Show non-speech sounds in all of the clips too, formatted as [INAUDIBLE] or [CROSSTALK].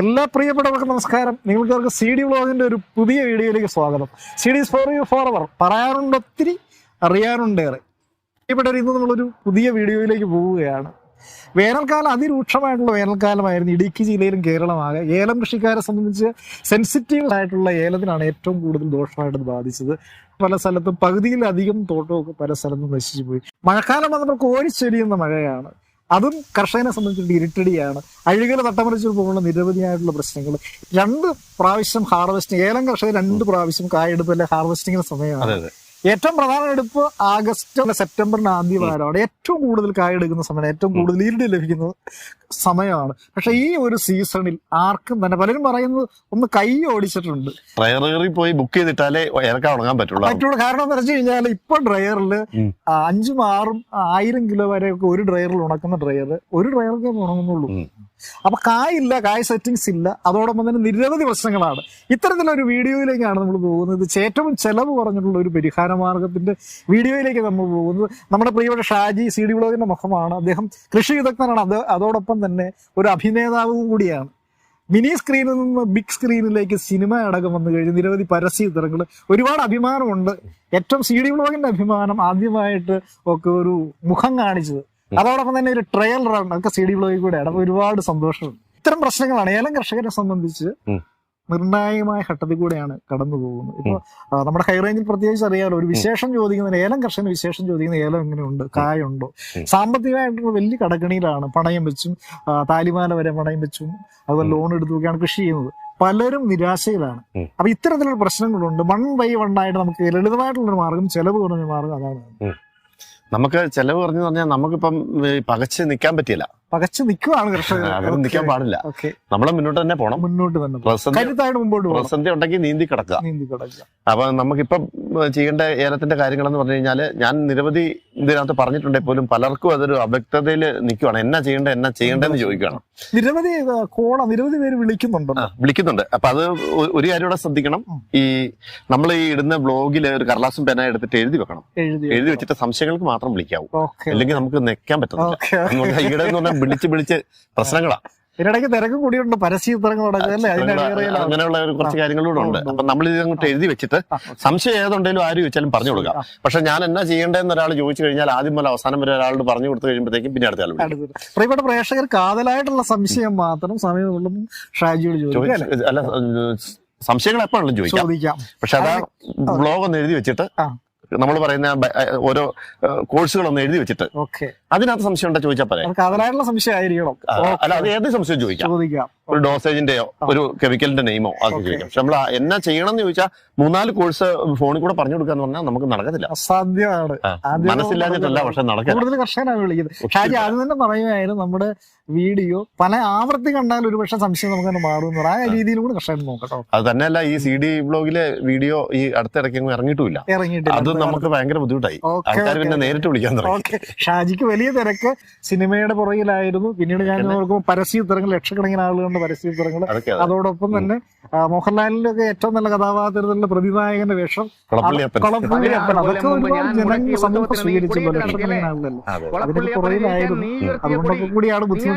എല്ലാ പ്രിയപ്പെട്ടവർക്കും നമസ്കാരം. നിങ്ങൾക്ക് സി ഡി വ്ളോഗിന്റെ ഒരു പുതിയ വീഡിയോയിലേക്ക് സ്വാഗതം. സി ഡി ഫോർ യു ഫോർ അവർ പറയാറുണ്ട് ഒത്തിരി അറിയാനുണ്ടേറെ പ്രിയപ്പെട്ടവർ ഇന്ന് നമ്മളൊരു പുതിയ വീഡിയോയിലേക്ക് പോവുകയാണ്. വേനൽക്കാലം അതിരൂക്ഷമായിട്ടുള്ള വേനൽക്കാലമായിരുന്നു ഇടുക്കി ജില്ലയിലും കേരളമാകെ. ഏലം കൃഷിക്കാരെ സംബന്ധിച്ച് സെൻസിറ്റീവ് ആയിട്ടുള്ള ഏലത്തിനാണ് ഏറ്റവും കൂടുതൽ ദോഷമായിട്ട് ബാധിച്ചത്. പല സ്ഥലത്തും പകുതിയിലധികം തോട്ടമൊക്കെ പല സ്ഥലത്തും നശിച്ചു പോയി. മഴക്കാലം വന്നപ്പോൾ കോരിച്ചൊരിയുന്ന മഴയാണ്. അതും കർഷകനെ സംബന്ധിച്ചിട്ട് ഇരുട്ടടിയാണ് അഴുകൽ തട്ടമറിച്ച് പോകുന്ന നിരവധിയായിട്ടുള്ള പ്രശ്നങ്ങൾ. രണ്ട് പ്രാവശ്യം ഹാർവെസ്റ്റിംഗ് ഏലം കർഷകർ രണ്ട് പ്രാവശ്യം കായെടുപ്പ് അല്ലെ ഹാർവെസ്റ്റിംഗിന് സമയമാണ്. ഏറ്റവും പ്രധാന എടുപ്പ് ആഗസ്റ്റ് സെപ്റ്റംബറിന് ആദ്യ വാരമാണ് ഏറ്റവും കൂടുതൽ കായെടുക്കുന്ന സമയം ഏറ്റവും കൂടുതൽ ഈൽഡ് ലഭിക്കുന്ന സമയമാണ്. പക്ഷെ ഈ ഒരു സീസണിൽ ആർക്കും തന്നെ പലരും പറയുന്നത് ഒന്ന് കൈ ഓടിച്ചിട്ടുണ്ട്. ഡ്രയറിൽ പോയി ബുക്ക് ചെയ്തിട്ടാലേ ഉണങ്ങാൻ പറ്റുള്ളൂ. പറ്റുള്ളൂ. കാരണം എന്ന് വെച്ച് കഴിഞ്ഞാൽ ഇപ്പൊ ഡ്രയറിൽ. അഞ്ചും ആറും ആയിരം കിലോ വരെ ഒക്കെ ഒരു ഡ്രയറിൽ ഉണക്കുന്ന ഡ്രയർ ഒരു ഡ്രയറൊക്കെ ഉണങ്ങുന്നുള്ളൂ. അപ്പൊ കായില്ല കായ സെറ്റിങ്സ് ഇല്ല. അതോടൊപ്പം തന്നെ നിരവധി പ്രശ്നങ്ങളാണ്. ഇത്തരത്തിലൊരു വീഡിയോയിലേക്കാണ് നമ്മൾ പോകുന്നത്. ഏറ്റവും ചെലവ് കുറഞ്ഞിട്ടുള്ള ഒരു പരിഹാര മാർഗത്തിന്റെ വീഡിയോയിലേക്ക് നമ്മൾ പോകുന്നത്. നമ്മുടെ പ്രിയപ്പെട്ട ഷാജി സി ഡി ബ്ലോഗിന്റെ മുഖമാണ്. അദ്ദേഹം കൃഷി വിദഗ്ധനാണ്. അത് അതോടൊപ്പം തന്നെ ഒരു അഭിനേതാവും കൂടിയാണ്. മിനി സ്ക്രീനിൽ നിന്ന് ബിഗ് സ്ക്രീനിലേക്ക് സിനിമ അടക്കം വന്നു കഴിഞ്ഞ് നിരവധി പരസ്യ ചിത്രങ്ങൾ ഒരുപാട് അഭിമാനമുണ്ട്. ഏറ്റവും സി ഡി ബ്ലോഗിന്റെ അഭിമാനം ആദ്യമായിട്ട് ഒക്കെ ഒരു മുഖം കാണിച്ചത്. അതോടൊപ്പം തന്നെ ഒരു ട്രയൽ റൺ ഒക്കെ സി ഡി ബ്ലോഗിൽ അപ്പൊ ഒരുപാട് സന്തോഷമുണ്ട്. ഇത്തരം പ്രശ്നങ്ങളാണ്. ഏലം കർഷകരെ സംബന്ധിച്ച്. നിർണായകമായ ഘട്ടത്തിൽ കൂടെയാണ് കടന്നു പോകുന്നത്. ഇപ്പൊ നമ്മുടെ ഹൈറേഞ്ചിൽ പ്രത്യേകിച്ച് അറിയാമല്ലോ ഒരു വിശേഷം ചോദിക്കുന്ന ഏലം കർഷകന് വിശേഷം ചോദിക്കുന്ന ഏലം എങ്ങനെയുണ്ട് കായുണ്ടോ. സാമ്പത്തികമായിട്ടുള്ള വലിയ കടക്കണിയിലാണ് പണയം വെച്ചും താലിമാല വരെ പണയം വെച്ചും അതുപോലെ ലോൺ എടുത്തുമൊക്കെയാണ് കൃഷി ചെയ്യുന്നത്. പലരും നിരാശയിലാണ്. അപ്പൊ ഇത്തരത്തിലുള്ള പ്രശ്നങ്ങളുണ്ട്. വൺ ബൈ വൺ ആയിട്ട് നമുക്ക് ലളിതമായിട്ടുള്ള ഒരു മാർഗം ചെലവ് കുറഞ്ഞ മാർഗം അതാണ്. നമുക്ക് ചെലവ് കുറഞ്ഞു പറഞ്ഞാൽ നമുക്കിപ്പം പകച്ച് നിൽക്കാൻ പറ്റില്ല പകച്ചു നിൽക്കുവാണ് [LAUGHS] കർഷകർ. നിൽക്കാൻ പാടില്ല. നമ്മളെ മുന്നോട്ട് തന്നെ പോണം. മുന്നോട്ട് തന്നെ കരുത്തായിട്ട് മുമ്പോട്ട് പോകണം പ്രതിസന്ധി ഉണ്ടെങ്കിൽ നീന്തി കിടക്കുക. നീന്തി കിടക്കുക. അപ്പൊ നമുക്കിപ്പം ചെയ്യേണ്ട ഏലത്തിന്റെ കാര്യങ്ങളെന്ന് പറഞ്ഞു കഴിഞ്ഞാൽ ഞാൻ നിരവധി ഇതിനകത്ത് പറഞ്ഞിട്ടുണ്ടെങ്കിൽ പോലും പലർക്കും അതൊരു അവ്യക്തതയിൽ നിൽക്കുവാണ്. എന്നാ ചെയ്യേണ്ട എന്നാ ചെയ്യേണ്ടതെന്ന് ചോദിക്കുകയാണ്. നിരവധി കോണ കോള നിരവധി പേര് വിളിക്കുന്നുണ്ട്. വിളിക്കുന്നുണ്ട്. അപ്പൊ അത് ഒരു കാര്യം കൂടെ ശ്രദ്ധിക്കണം. ഈ നമ്മൾ ഈ ഇടുന്ന ബ്ലോഗിൽ ഒരു കടലാസും പേന എടുത്തിട്ട് എഴുതി വെക്കണം. എഴുതി വെച്ചിട്ട് സംശയങ്ങൾക്ക് മാത്രം വിളിക്കാവൂ. അല്ലെങ്കിൽ നമുക്ക് നിൽക്കാൻ എന്ന് പറഞ്ഞാൽ വിളിച്ച് വിളിച്ച് പ്രശ്നങ്ങളാ ഇതിനിടയ്ക്ക് തിരക്ക് കൂടിയുണ്ട് പരസ്യ ചിത്രങ്ങൾ അല്ലേ അതിന്റെ അണിയറയിലാണ്. അങ്ങനെയുള്ള കുറച്ച് കാര്യങ്ങളും ഉണ്ട്. അപ്പൊ നമ്മൾ ഇത് അങ്ങോട്ട് എഴുതി വെച്ചിട്ട് സംശയം ഏതുണ്ടെങ്കിലും ആര് ചോദിച്ചാലും പറഞ്ഞു കൊടുക്കാം ആ. പക്ഷെ ഞാൻ എന്നാ ചെയ്യേണ്ടതെന്ന് ഒരാൾ ചോദിച്ചു കഴിഞ്ഞാൽ ആദ്യം മുതൽ അവസാനം വരെ ഒരാളോട് പറഞ്ഞു കൊടുത്തു കഴിയുമ്പോഴത്തേക്കും പിന്നെ അടുത്ത ആൾ. പ്രിയപ്പെട്ട പ്രേക്ഷകർ കാതലായിട്ടുള്ള സംശയം മാത്രം സമയമുള്ള ഷാജിയോട് ചോദിക്കും അല്ലേ? സംശയങ്ങൾ എപ്പോഴും ചോദിക്കാം പക്ഷെ അതാ ബ്ലോഗ് ഒന്ന് എഴുതി വെച്ചിട്ട്. നമ്മൾ പറയുന്ന ഓരോ കോഴ്സുകളൊന്നും എഴുതി വെച്ചിട്ട്. ഓക്കെ. അതിനകത്ത് സംശയം ഉണ്ടോ? ചോദിച്ചാൽ പറയാം അത് കാതലായിട്ടുള്ള സംശയം ആയിരിക്കണം അല്ല അത് ഏത് സംശയം ചോദിക്കാം? ഒരു ഡോസേജിന്റെയോ ഒരു കെമിക്കലിന്റെ നെയിമോ അതൊക്കെ ചോദിക്കാം. പക്ഷെ നമ്മൾ എന്നാ ചെയ്യണം എന്ന് ചോദിച്ചാൽ മൂന്നാൽ കോഴ്സ് ഫോണിൽ കൂടെ പറഞ്ഞു കൊടുക്കാന്ന് പറഞ്ഞാൽ നമുക്ക് നടക്കത്തില്ല. അസാധ്യമാണ്. മനസ്സില്ലാഞ്ഞിട്ടല്ല പക്ഷെ നടക്കില്ല കൂടുതൽ കർഷകനാണ് വിളിക്കുന്നത്. കാര്യം അത് തന്നെ പറയുകയായിരുന്നു നമ്മുടെ വീഡിയോ പല ആവർത്തി കണ്ടാൽ ഒരു പക്ഷേ സംശയം നമുക്ക് തന്നെ മാറും ആ രീതിയിലും കൂടെ കർഷകൻ നോക്കട്ടോ. അത് തന്നെയല്ല ഈ സി ഡി ബ്ലോഗിലെ വീഡിയോ ഈ അടുത്തിടയ്ക്ക് ഇറങ്ങിയിട്ടുമില്ല. ഇറങ്ങിയിട്ടില്ല. അത് നമുക്ക് ഭയങ്കര ബുദ്ധിമുട്ടായി. ആൾക്കാർ പിന്നെ നേരിട്ട് വിളിക്കാൻ തുടങ്ങി. ഓക്കെ. ഷാജിക്ക് വലിയ തിരക്ക് സിനിമയുടെ പുറകിലായിരുന്നു. പിന്നീട് ഞാൻ നോക്കുമ്പോൾ പരസ്യ ചിത്രങ്ങൾ ലക്ഷക്കണക്കിന് ആളുകളുടെ പരസ്യ ചിത്രങ്ങൾ. അതോടൊപ്പം തന്നെ ഒക്കെ ഏറ്റവും നല്ല കഥാപാത്രത്തിലുള്ള പ്രതിനായകന്റെ വേഷം. കുളപ്പള്ളിയപ്പൻ. കൊളപ്പുള്ളി അതൊക്കെ ഞാൻ ജനങ്ങൾ സമൂഹം നീ ലക്ഷക്കണക്കിന്. ആളുകളല്ലേ. അതിന്റെ പുറകിലായിരുന്നു. അതുകൊണ്ടൊക്കെ കൂടിയാണ് ബുദ്ധിമുട്ടിക്കാതെ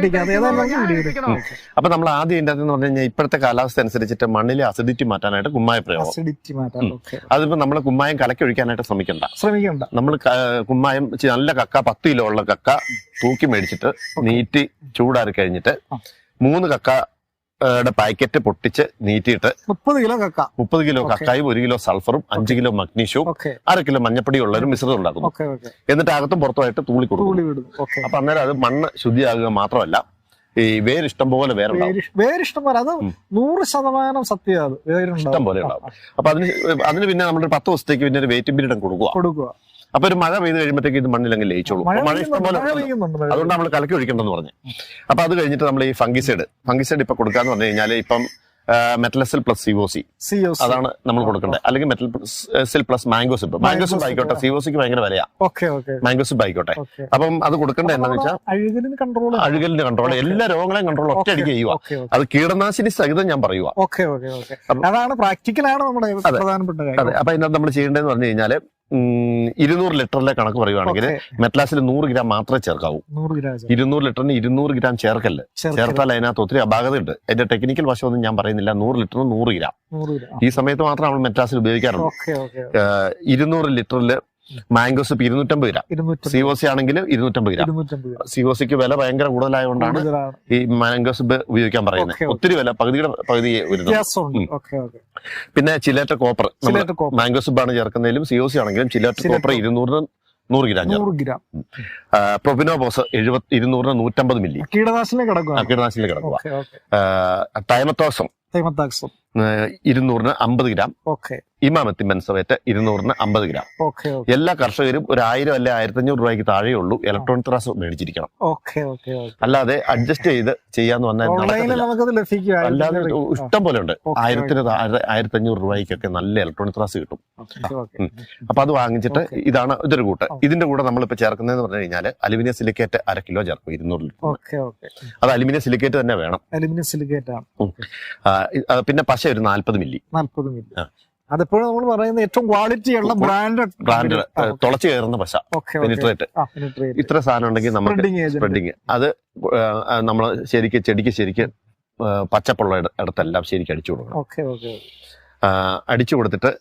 അപ്പൊ നമ്മൾ ആദ്യം ഇതിന്റെ അകത്ത് പറഞ്ഞാൽ പറഞ്ഞു കഴിഞ്ഞാൽ ഇപ്പോഴത്തെ കാലാവസ്ഥ അനുസരിച്ചിട്ട് മണ്ണിലെ അസിഡിറ്റി മാറ്റാനായിട്ട് കുമ്മായ പ്രയോഗം. അസിഡിറ്റി മാറ്റാൻ ഓക്കെ അതിപ്പോ നമ്മൾ കുമ്മായം കലക്കി ഒഴിക്കാനായിട്ട് ശ്രമിക്കണ്ട. ശ്രമിക്കണ്ട. നമ്മൾ കുമ്മായം ചി- നല്ല കക്ക പത്ത് കിലോ ഉള്ള കക്ക തൂക്കി മേടിച്ചിട്ട് നീറ്റി ചൂടാറി കഴിഞ്ഞിട്ട് മൂന്ന് കക്ക പാക്കറ്റ് പൊട്ടിച്ച് നീറ്റിയിട്ട് മുപ്പത് കിലോ കക്ക. മുപ്പത് കിലോ. കക്കായും ഒരു കിലോ സൾഫറും അഞ്ച് കിലോ മഗ്നീഷ്യവും അര കിലോ മഞ്ഞപ്പൊടി ഉള്ള ഒരു മിശ്രിതം ഉണ്ടാക്കുന്നു എന്നിട്ട് അകത്തും പുറത്തുമായിട്ട് തൂളി കൊടുക്കും അപ്പൊ അന്നേരം അത് മണ്ണ് ശുദ്ധിയാകുക മാത്രമല്ല ഈ വേരിഷ്ടം പോലെ വേറെ വേര് വേരിഷ്ടം പോലെ അത്. നൂറ് ശതമാനം സത്യം അത് ഇഷ്ടം പോലെ ഉണ്ടാവും. അപ്പൊ അതിന് അതിന് പിന്നെ നമ്മൾ പത്ത് ദിവസത്തേക്ക് പിന്നെ ഒരു വെയിറ്റിംഗ് പീരീഡ് കൊടുക്കുക. കൊടുക്കുക. അപ്പൊ ഒരു മഴ പെയ്ത് കഴിയുമ്പോഴത്തേക്ക് ഇത് മണ്ണിലങ്ങ് ലയിച്ചോളൂ. മഴ ഇഷ്ടംപോലെ അതുകൊണ്ട് നമ്മൾ കലക്കി ഒഴിക്കണ്ടെന്ന് പറഞ്ഞു. അപ്പൊ അത് കഴിഞ്ഞിട്ട് നമ്മൾ ഈ ഫംഗിസൈഡ് ഫംഗിസൈഡ് ഇപ്പൊ കൊടുക്കാന്ന് പറഞ്ഞു കഴിഞ്ഞാൽ ഇപ്പം മെറ്റലസിൽ പ്ലസ് സിഒസി അതാണ് നമ്മൾ കൊടുക്കേണ്ടത് അല്ലെങ്കിൽ മെറ്റൽ പ്ലസ് മാംഗോസ് ഇപ്പൊ. മാംഗോസ് സിപ്പ് ആയിക്കോട്ടെ. സിഒസിക്ക് ഭയങ്കര വിലയാ. Okay okay. മാംഗോ സിപ്പ് ആയിക്കോട്ടെ. അപ്പം അത് കൊടുക്കേണ്ടത് എന്താണെന്ന് വെച്ചാൽ അഴുകലിന് കൺട്രോൾ എല്ലാ രോഗങ്ങളെയും കൺട്രോൾ ഒറ്റയടിക്ക് ചെയ്യുക. അത് കീടനാശിനി സഹിതം ഞാൻ പറയുക അതാണ് പ്രാക്ടിക്കലാണ് നമ്മുടെ അതെ. അപ്പൊ ഇതിനകത്ത് നമ്മൾ ചെയ്യേണ്ടതെന്ന് പറഞ്ഞു കഴിഞ്ഞാൽ ഉം, ഇരുന്നൂറ് ലിറ്ററിലെ കണക്ക് പറയുവാണെങ്കിൽ. മെറ്റ്ലാസിൽ നൂറ് ഗ്രാം മാത്രമേ ചേർക്കാവൂ. ഇരുന്നൂറ് ലിറ്ററിന് ഇരുന്നൂറ് ഗ്രാം ചേർക്കല്ല. ചേർത്താൽ അതിനകത്ത് ഒത്തിരി അപാകതയുണ്ട്. എന്റെ ടെക്നിക്കൽ വശമൊന്നും ഞാൻ പറയുന്നില്ല. നൂറ് ലിറ്ററിന് നൂറ് ഗ്രാം. ഈ സമയത്ത് മാത്രം നമ്മൾ മെറ്റ്ലാസിൽ ഉപയോഗിക്കാറുള്ളൂ ഇരുന്നൂറ് ലിറ്ററിൽ മാംഗോ ഇപ്പൊ ഇരുന്നൂറ്റമ്പത് രൂപ സി ഒ സി ആണെങ്കിൽ ഇരുന്നൂറ്റമ്പത് രൂപ സി ഒ സിക്ക് വില ഭയങ്കര കൂടുതലായതുകൊണ്ടാണ് ഈ മാംഗോസ് ഉപയോഗിക്കാൻ പറയുന്നത്. ഒത്തിരി വില പകുതിയുടെ പകുതി പിന്നെ ചിലേറ്റ കോപ്പർ. നമ്മൾ ചിലട്ട് കോപ്പർ. മാംഗോ സൂപ്പ് ആണ് ചേർക്കുന്നതിലും സി ഒ സി ആണെങ്കിലും ചിലേറ്റ കോപ്പർ ഇരുന്നൂറിന് നൂറ് ഗ്രാം നൂറ് ഗ്രാം. പ്രൊബിനോബോസ് എഴുപത്തി ഇരുന്നൂറിന് നൂറ്റമ്പത് മില്ലി. കീടനാശിനി കിടക്കുക കീടനാശിനി കിടക്കുക ടൈമത്തോസം ഇരുന്നൂറിന് അമ്പത് ഗ്രാം. ഓക്കെ. ഇമാമത്തി മെൻസവേറ്റ് ഇരുന്നൂറിന് അമ്പത് ഗ്രാം. എല്ലാ കർഷകരും ഒരു ആയിരം അല്ലെ ആയിരത്തി അഞ്ഞൂറ് രൂപയ്ക്ക് താഴെ ഉള്ളൂ. ഇലക്ട്രോണിക് ത്രാസ് മേടിച്ചിരിക്കണം. Okay okay okay. അല്ലാതെ അഡ്ജസ്റ്റ് ചെയ്ത് ചെയ്യാന്ന് വന്നാൽ അല്ലാതെ ഇഷ്ടം പോലെ ഉണ്ട്. ആയിരത്തിന് ആയിരത്തി അഞ്ഞൂറ് രൂപയ്ക്കൊക്കെ നല്ല ഇലക്ട്രോണിക് ത്രാസ് കിട്ടും. അപ്പൊ അത് വാങ്ങിച്ചിട്ട് ഇതാണ് ഇതൊരു കൂട്ട്. ഇതിന്റെ കൂടെ നമ്മളിപ്പോ ചേർക്കുന്നതെന്ന് പറഞ്ഞു കഴിഞ്ഞാൽ അലുമിനിയം സിലിക്കേറ്റ് അര കിലോ ചേർക്കും ഇരുന്നൂറ് ലിറ്റർ അത് അലുമിനിയം സിലിക്കേറ്റ് തന്നെ വേണം. അലുമിനിയം സിലിക്കേറ്റ് പിന്നെ പശ ഒരു നാല്പത് മില്ലി. നാൽപ്പത് മില്ലി. അതെപ്പോഴും നമ്മൾ പറയുന്ന ഏറ്റവും ക്വാളിറ്റി ഉള്ള ബ്രാൻഡഡ് ബ്രാൻഡ് തുളച്ചു കയറുന്ന പശ. പെനിട്രേറ്റ് ഇത്ര സാധനം ഉണ്ടെങ്കിൽ നമുക്ക് സ്പ്രെഡിങ് അത് നമ്മൾ ശരിക്ക് ചെടിക്ക് ശരിക്ക് പച്ചപ്പുള്ള ഇട- ഇടത്തെല്ലാം ശരിക്ക് അടിച്ചു കൊടുക്കണം. ഓക്കെ ഓക്കെ അടിച്ചു കൊടുത്തിട്ട്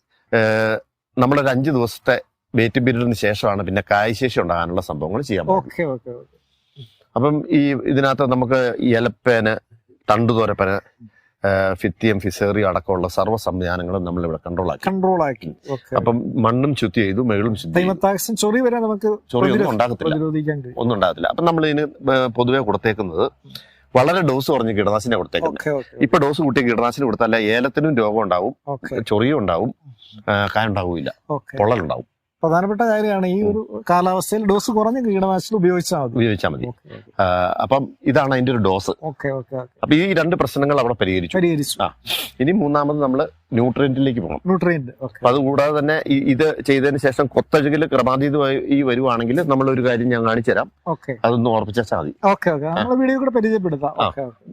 നമ്മളൊരു അഞ്ച് ദിവസത്തെ വെയിറ്റ് പീരീഡിന് ശേഷമാണ് പിന്നെ കായശേഷി ഉണ്ടാകാനുള്ള സംഭവങ്ങൾ ചെയ്യാൻ പോകുന്നത്. ഓക്കെ ഓക്കെ അപ്പം ഈ ഇതിനകത്ത് നമുക്ക് ഇലപ്പേന് തണ്ടുതോരപ്പന് ഫിത്തിയം ഫിസേറിയും അടക്കമുള്ള സർവ സംവിധാനങ്ങളും നമ്മൾ ഇവിടെ കൺട്രോൾ ആക്കി. കൺട്രോൾ ആക്കി അപ്പം മണ്ണും ശുദ്ധി ചെയ്തു മേളും ശുദ്ധി ചൊറി വരെ നമുക്ക് ചൊറി ഒന്നും ഉണ്ടാകത്തില്ല. ഒന്നും ഉണ്ടാകത്തില്ല. അപ്പം നമ്മൾ ഇതിന് പൊതുവെ കൊടുത്തേക്കുന്നത് വളരെ ഡോസ് കുറഞ്ഞ് കീടനാശിനെ കൊടുത്തേക്കുന്നത്. ഇപ്പൊ ഡോസ് കൂട്ടിയ കീടനാശിനി കൊടുത്താൽ ഏലത്തിനും രോഗം ഉണ്ടാവും ചൊറിയും ഉണ്ടാവും കാരണം കായുണ്ടാവില്ല പൊള്ളലുണ്ടാവും. പ്രധാനപ്പെട്ട കാര്യമാണ് ഈ ഒരു കാലാവസ്ഥയിൽ ഡോസ് കുറഞ്ഞ കീടനാശിനി ഉപയോഗിച്ചാൽ മതി. ഉപയോഗിച്ചാൽ മതി. അപ്പം ഇതാണ് അതിന്റെ ഒരു ഡോസ്. ഓക്കെ ഓക്കെ അപ്പൊ ഈ രണ്ട് പ്രശ്നങ്ങൾ അവിടെ പരിഹരിച്ചു. പരിഹരിച്ചു. ആ ഇനി മൂന്നാമത് നമ്മൾ ന്യൂട്രിയന്റിലേക്ക് പോകണം. ന്യൂട്രിയന്റ് അപ്പൊ അതുകൂടാതെ തന്നെ ഈ ഇത് ചെയ്തതിന് ശേഷം കൊത്തഴുകിൽ ക്രമാതീതമായി ഈ വരുവാണെങ്കിൽ നമ്മൾ ഒരു കാര്യം ഞാൻ കാണിച്ചു തരാം. ഓക്കെ. അതൊന്ന് ഓർപ്പിച്ചാൽ മതി. Okay okay. നമ്മളെ വീഡിയോ കൂടെ പരിചയപ്പെടുത്താം.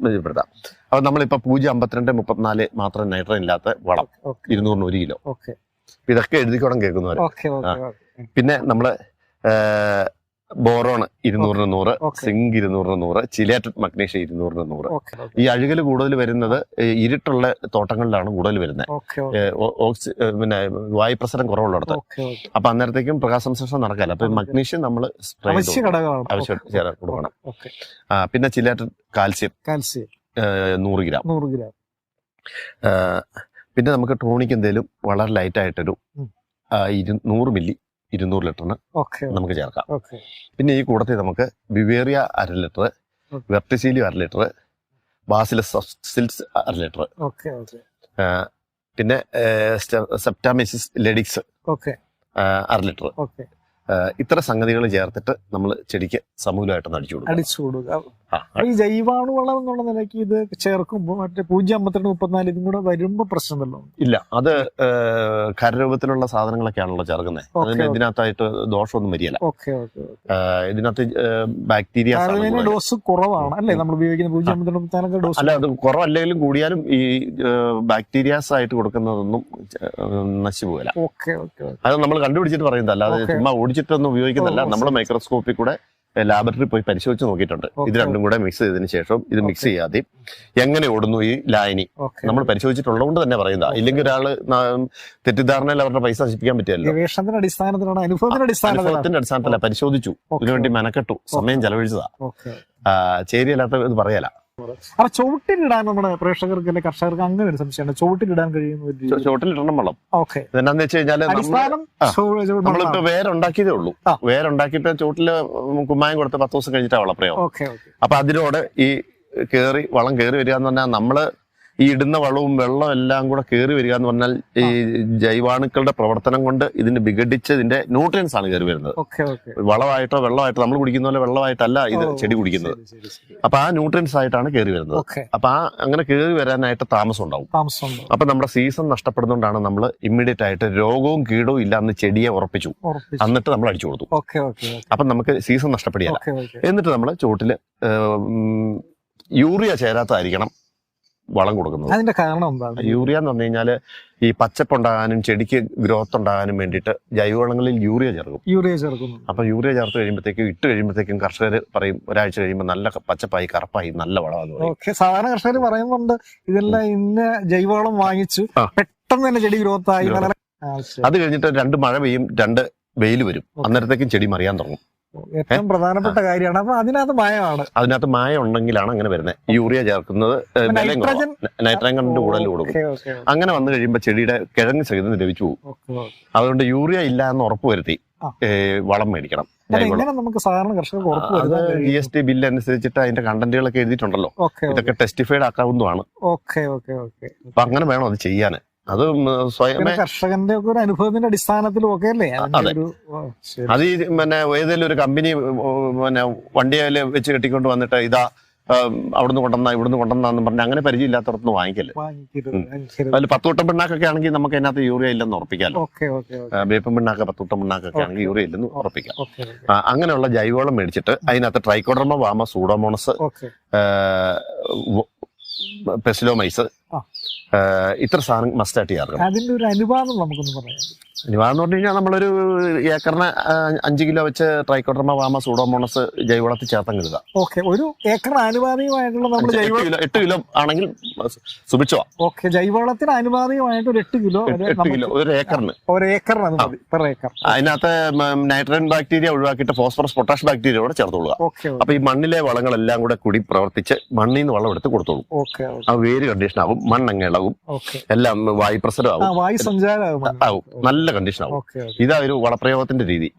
പരിചയപ്പെടുത്താം. അപ്പൊ നമ്മളിപ്പോ പൂജ്യം അമ്പത്തിരണ്ട് മുപ്പത്തിനാല് മാത്രം നൈട്രൻ ഇല്ലാത്ത വളം. ഇരുന്നൂറിന് ഒരു കിലോ. ഓക്കെ. ഇതൊക്കെ എഴുതിക്കോടം കേൾക്കുന്നവർ പിന്നെ നമ്മൾ ബോറോൺ ഇരുന്നൂറിന് നൂറ്. സിങ്ക് ഇരുന്നൂറിന് നൂറ് ചിലേറ്റഡ് മഗ്നീഷ്യം ഇരുന്നൂറിന് നൂറ്. ഈ അഴുകൽ കൂടുതൽ വരുന്നത് ഇരുട്ടുള്ള തോട്ടങ്ങളിലാണ് കൂടുതൽ വരുന്നത്. ഓക്സി പിന്നെ വായുപ്രസരം കുറവുള്ളിടത്ത്. Okay okay. അപ്പൊ അന്നേരത്തേക്കും പ്രകാശസംശ്ലേഷണം നടക്കാല്ല. അപ്പൊ. മഗ്നീഷ്യം നമ്മൾ ഘടകമാണ്. ആവശ്യം കൊടുക്കണം. ആ, പിന്നെ ചിലേറ്റഡ് കാൽസ്യം കാൽസ്യം. നൂറ് ഗ്രാം. നൂറ് ഗ്രാം. പിന്നെ നമുക്ക് ടോണിക്ക് എന്തേലും വളരെ ലൈറ്റ് ആയിട്ടൊരു നൂറ് മില്ലി ഇരുന്നൂറ് ലിറ്ററിന് നമുക്ക് ചേർക്കാം. പിന്നെ ഈ കൂടത്തിൽ നമുക്ക് വിവേറിയ അര ലിറ്റർ വെർട്ടിസീലി വെർട്ടിസീലിയോ അര ലിറ്റർ ബാസിലസ് സിൽസ് അര ലിറ്റർ പിന്നെ സെപ്റ്റാമിസിസ് ലെഡിക്സ് ഓക്കെ. അര ലിറ്റർ ഇത്ര സംഗതികൾ ചേർത്തിട്ട് നമ്മൾ ചെടിക്ക് സമൂലമായിട്ട് അടിച്ചു കൊടുക്കും ഈ ജൈവാണുവളം എന്നുള്ള നിലയ്ക്ക് ഇത് ചേർക്കുമ്പോൾ മറ്റേ പൂജ്യം അമ്പത്തിരണ്ട് മുപ്പത്തിനാല് ഇതും കൂടെ വരുമ്പോ പ്രശ്നമല്ലോ ഇല്ല അത് കരരൂപത്തിലുള്ള സാധനങ്ങളൊക്കെ സാധനങ്ങളൊക്കെയാണല്ലോ ചേർക്കുന്നത് അതിന്. ഇതിനകത്തായിട്ട് ദോഷമൊന്നും വരികയില്ല. ഓക്കെ ഓക്കെ ആ, ഇതിനകത്ത് ബാക്ടീരിയ ഡോസ് കുറവാണ്. അല്ലേ? നമ്മൾ ഉപയോഗിക്കുന്ന പൂജ്യം അമ്പത്തിരണ്ട് മുപ്പത്തിനാലൊക്കെ ഡോസ് അല്ല അത് കുറവല്ലെങ്കിലും കൂടിയാലും ഈ ബാക്ടീരിയാസ് ആയിട്ട് കൊടുക്കുന്നതൊന്നും നശിച്ചു പോകില്ല അത് നമ്മൾ കണ്ടുപിടിച്ചിട്ട് പറയുന്നതല്ല അത് ചുമ്മാ ഓടിച്ചിട്ടൊന്നും ഉപയോഗിക്കുന്നില്ല നമ്മൾ മൈക്രോസ്കോപ്പിൽ കൂടെ ലാബറട്ടറി പോയി പരിശോധിച്ച് നോക്കിയിട്ടുണ്ട്. ഇത് രണ്ടും കൂടെ മിക്സ് ചെയ്തതിന് ശേഷം ഇത് മിക്സ് ചെയ്യാതെ എങ്ങനെ ഓടുന്നു ഈ ലായനി നമ്മൾ പരിശോധിച്ചിട്ടുള്ളതുകൊണ്ട് തന്നെ പറയുന്നതാ. ഇല്ലെങ്കിൽ ഒരാൾ തെറ്റിദ്ധാരണയിൽ അവരുടെ പൈസ നശിപ്പിക്കാൻ പറ്റിയല്ലോ ഗവേഷണത്തിന്റെ അടിസ്ഥാനത്തിലാണ് അനുഭവത്തിന്റെ അടിസ്ഥാനത്തില. പരിശോധിച്ചു. ഇതിനുവേണ്ടി മെനക്കെട്ടു. സമയം ചെലവഴിച്ചതാ. ചേരിയല്ലാത്ത ഇത് പറയല. അപ്പൊ ചുവട്ടിലിടാൻ നമ്മുടെ പ്രേക്ഷകർക്ക് അല്ലെ കർഷകർക്ക് അങ്ങനെ ഒരു സംശയമാണ് ചുവട്ടിലിടാൻ കഴിയുന്ന ചുവട്ടിലിടണം വെള്ളം. ഓക്കെ. എന്താണെന്ന് വെച്ച് കഴിഞ്ഞാൽ നമ്മളിപ്പോ വേരുണ്ടാക്കിയതേ ഉള്ളൂ. വേരുണ്ടാക്കിയിട്ട് ചോട്ടിൽ കുമ്മായം കൊടുത്ത് പത്ത് ദിവസം കഴിഞ്ഞിട്ടാ വളപ്രയോഗം അപ്പൊ അതിലൂടെ ഈ കേറി വളം കേറി വരിക എന്ന് പറഞ്ഞാൽ നമ്മൾ ഈ ഇടുന്ന വളവും വെള്ളവും എല്ലാം കൂടെ കയറി വരിക എന്ന് പറഞ്ഞാൽ ഈ ജൈവാണുക്കളുടെ പ്രവർത്തനം കൊണ്ട് ഇതിന് വിഘടിച്ച് ഇതിന്റെ ന്യൂട്രിയൻസ് ആണ് കയറി വരുന്നത്. വളമായിട്ടോ വെള്ളമായിട്ടോ നമ്മൾ കുടിക്കുന്ന പോലെ വെള്ളമായിട്ടല്ല ഇത് ചെടി കുടിക്കുന്നത്. അപ്പൊ ആ ന്യൂട്രിയൻസ് ആയിട്ടാണ് കയറി വരുന്നത്. അപ്പൊ ആ അങ്ങനെ കയറി വരാനായിട്ട് താമസം ഉണ്ടാവും. അപ്പൊ നമ്മുടെ സീസൺ നഷ്ടപ്പെടുന്നതുകൊണ്ടാണ് നമ്മൾ ഇമ്മീഡിയറ്റ് ആയിട്ട് രോഗവും കീടവും ഇല്ല എന്ന് ചെടിയെ ഉറപ്പിച്ചു. എന്നിട്ട് നമ്മൾ അടിച്ചു കൊടുത്തു. അപ്പൊ നമുക്ക് സീസൺ നഷ്ടപ്പെടുകയല്ല. എന്നിട്ട് നമ്മൾ ചുവട്ടിൽ യൂറിയ ചേരാത്തതായിരിക്കണം. വളം കൊടുക്കുന്നത്. അതിന്റെ കാരണം എന്താണ് യൂറിയ എന്ന് പറഞ്ഞു കഴിഞ്ഞാൽ ഈ പച്ചപ്പുണ്ടാകാനും ചെടിക്ക് ഗ്രോത്ത് ഉണ്ടാകാനും വേണ്ടിയിട്ട് ജൈവവളങ്ങളിൽ യൂറിയ ചേർക്കും. യൂറിയ ചേർക്കുന്നു. അപ്പൊ യൂറിയ ചേർത്ത് കഴിയുമ്പോഴത്തേക്കും ഇട്ട് കഴിയുമ്പോഴത്തേക്കും കർഷകർ പറയും ഒരാഴ്ച കഴിയുമ്പോൾ നല്ല പച്ചപ്പായി കറുപ്പായി നല്ല വളമാണ് സാധാരണ കർഷകർ പറയുന്നുണ്ട് ഇതെല്ലാം ഇന്ന ജൈവവളം വാങ്ങിച്ചു പെട്ടെന്ന് തന്നെ ചെടി ഗ്രോത്ത് ആയി. അത് കഴിഞ്ഞിട്ട് രണ്ട് മഴ പെയ്യും രണ്ട് വെയിൽ വരും. അന്നേരത്തേക്കും ചെടി മറിയാൻ തുടങ്ങും. ഏറ്റവും പ്രധാനപ്പെട്ട കാര്യമാണ്. അപ്പൊ അതിനകത്ത് മായമാണ്. അതിനകത്ത് മായ ഉണ്ടെങ്കിലാണ് അങ്ങനെ വരുന്നത് യൂറിയ ചേർക്കുന്നത്. നൈട്രജൻ കണ്ടന്റ് കൂടുതൽ കൊടുക്കും അങ്ങനെ വന്നു കഴിയുമ്പോൾ ചെടിയുടെ കിഴങ്ങ് സഹിതം ലഭിച്ചു പോകും. അതുകൊണ്ട് യൂറിയ ഇല്ല എന്ന് ഉറപ്പ് വരുത്തി വളം മേടിക്കണം. നമുക്ക് സാധാരണ കർഷകർക്ക് ജി എസ് ടി ബില്ല് അനുസരിച്ചിട്ട് അതിന്റെ കണ്ടന്റുകളൊക്കെ എഴുതിയിട്ടുണ്ടല്ലോ. ഇതൊക്കെ ടെസ്റ്റിഫൈഡ് ആക്കാവുന്നതാണ്. Okay okay okay. അപ്പൊ അങ്ങനെ വേണം അത് ചെയ്യാൻ അത് ഉം, സ്വയമേ കർഷകന്റെ ഒക്കെ ഒരു അനുഭവത്തിന്റെ അടിസ്ഥാനത്തിലും ഒക്കെ അല്ലേ? അതെ. അത് ഈ പിന്നെ ഏതെങ്കിലും ഒരു കമ്പനി പിന്നെ വണ്ടിയിൽ വെച്ച് കെട്ടിക്കൊണ്ട് വന്നിട്ട് ഇതാ അവിടുന്ന് കൊണ്ടുവന്ന ഇവിടുന്ന് കൊണ്ടുവന്നാന്ന് പറഞ്ഞ് അങ്ങനെ പരിചയമില്ലാത്തടത്തുനിന്ന് വാങ്ങിക്കൽ അതിൽ പത്തുവട്ടം പിണ്ണാക്കൊക്കെ ആണെങ്കിൽ നമുക്ക് അതിനകത്ത് യൂറിയ ഇല്ലെന്ന് ഉറപ്പിക്കാലോ? വേപ്പം പിണ്ണാക്ക പത്തുവട്ടം പിണ്ണാക്കൊക്കെ ആണെങ്കിൽ യൂറിയ ഇല്ലെന്ന് ഉറപ്പിക്കാം. അങ്ങനെയുള്ള ജൈവവളം മേടിച്ചിട്ട് അതിനകത്ത് ട്രൈക്കോഡർമ വാമ സൂഡോമോണസ് പെസിലോമൈസ്. ഇത്ര സാധനം മസ്റ്റായിട്ട് ചേർക്കണം. അതിന്റെ ഒരു അനുപാതം നമുക്കൊന്ന് പറയാം. നിവാന്ന് പറഞ്ഞു കഴിഞ്ഞാൽ നമ്മളൊരു ഏക്കറിന് അഞ്ച് കിലോ വെച്ച് ട്രൈക്കോട്ടർമ വാമ സൂഡോമോണസ് ജൈവവളത്തിൽ ചേർത്തം ഇടുക. ഓക്കെ ഒരു ഏക്കറിന് ആനുപാതികമായിട്ടുള്ള നമ്മൾ ജൈവ കിലോ എട്ട് കിലോ ആണെങ്കിൽ സുഭിച്ചോ? ഓക്കെ ജൈവവളത്തിന് ആനുപാതികമായിട്ട് ഒരു എട്ട് കിലോ എട്ട് കിലോ ഒരു ഏക്കറിന്. ഒരു ഏക്കറിന് മതി പെർ ഏക്കർ. അതിനകത്ത് നൈട്രജൻ ബാക്ടീരിയ ഒഴിവാക്കിയിട്ട് ഫോസ്ഫറസ് പൊട്ടാഷ് ബാക്ടീരിയ കൂടെ ചേർത്തോളുക. അപ്പൊ ഈ മണ്ണിലെ വളങ്ങളെല്ലാം കൂടെ കൂടി പ്രവർത്തിച്ച് മണ്ണിൽ നിന്ന് വളം എടുത്ത് കൊടുത്തോളൂ. ഓക്കെ ആ വേര് കണ്ടീഷൻ ആവും. മണ്ണങ്ങ് ഇളകും എല്ലാം വായു പ്രസരം ആ ആവും വായു സഞ്ചാരമാവും. ആവും. നല്ല കണ്ടീഷൻ ആവും. ഇതാ ഒരു വളപ്രയോഗത്തിന്റെ രീതി.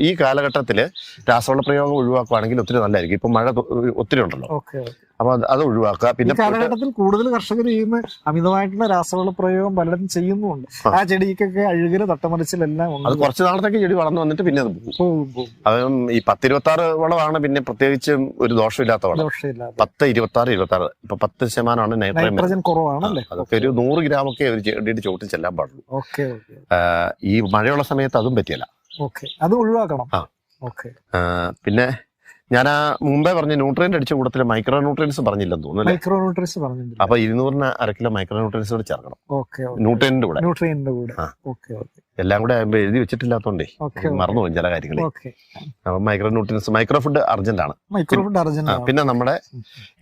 ഈ കാലഘട്ടത്തിൽ രാസവളപ്രയോഗം ഒഴിവാക്കുവാണെങ്കിൽ ഒത്തിരി നല്ലതായിരിക്കും. ഇപ്പൊ മഴ ഒത്തിരി ഉണ്ടല്ലോ. അപ്പൊ അത് അത് ഒഴിവാക്കുക. പിന്നെ കാലഘട്ടത്തിൽ കൂടുതൽ കർഷകർ ചെയ്യുന്ന അമിതമായിട്ടുള്ള രാസവള പ്രയോഗം പലരും ചെയ്യുന്നുണ്ട് ആ. ചെടിക്കൊക്കെ അഴുകൽ തട്ടമറിച്ചിലെല്ലാം അത് ഉണ്ട് കുറച്ച് നാളത്തേക്ക് ചെടി വളർന്നു വന്നിട്ട് പിന്നെ അത് പോകും. അതും ഈ പത്തിരുപത്തി ആറ് വളമാണ് പിന്നെ പ്രത്യേകിച്ച് ഒരു ദോഷമില്ലാത്ത വളം. ദോഷമില്ലാതെ പത്ത് ഇരുപത്തി ആറ് ഇരുപത്തി ആറ് ഇപ്പൊ പത്ത് ശതമാനമാണ് നൈട്രജൻ. നൈട്രജൻ കുറവാണല്ലേ? അതൊക്കെ ഒരു നൂറ് ഗ്രാമൊക്കെ ഒരു ചെടിയുടെ ചോട്ടിൽ ചെല്ലാൻ പാടുള്ളൂ. ഓക്കെ ഈ മഴയുള്ള സമയത്ത് അതും പറ്റിയല്ല. ഓക്കെ. അത് ഒഴിവാക്കണം. ആ. ഓക്കെ. പിന്നെ ഞാൻ ആ മുമ്പേ പറഞ്ഞ ന്യൂട്രിയന്റ് അടിച്ച കൂട്ടത്തിൽ മൈക്രോ ന്യൂട്രിയൻസ് പറഞ്ഞില്ലെന്ന് തോന്നുന്നു മൈക്രോ ന്യൂട്രിയൻസ് പറഞ്ഞിട്ടുണ്ട് അപ്പൊ ഇരുന്നൂറിന് അര കിലോ മൈക്രോ ന്യൂട്രിയൻസ് കൂടെ ചേർക്കണം. ഓക്കെ കൂടെ. ന്യൂട്രിയന്റെ കൂടെ. Okay okay. എല്ലാം കൂടെ ആകുമ്പോൾ എഴുതി വെച്ചിട്ടില്ലാത്തോണ്ടേ മറന്നു പോകും ചില കാര്യങ്ങൾ അപ്പൊ micro nutrients micro food urgent ആണ് മൈക്രോ ഫുഡ് അർജന്റ് പിന്നെ നമ്മുടെ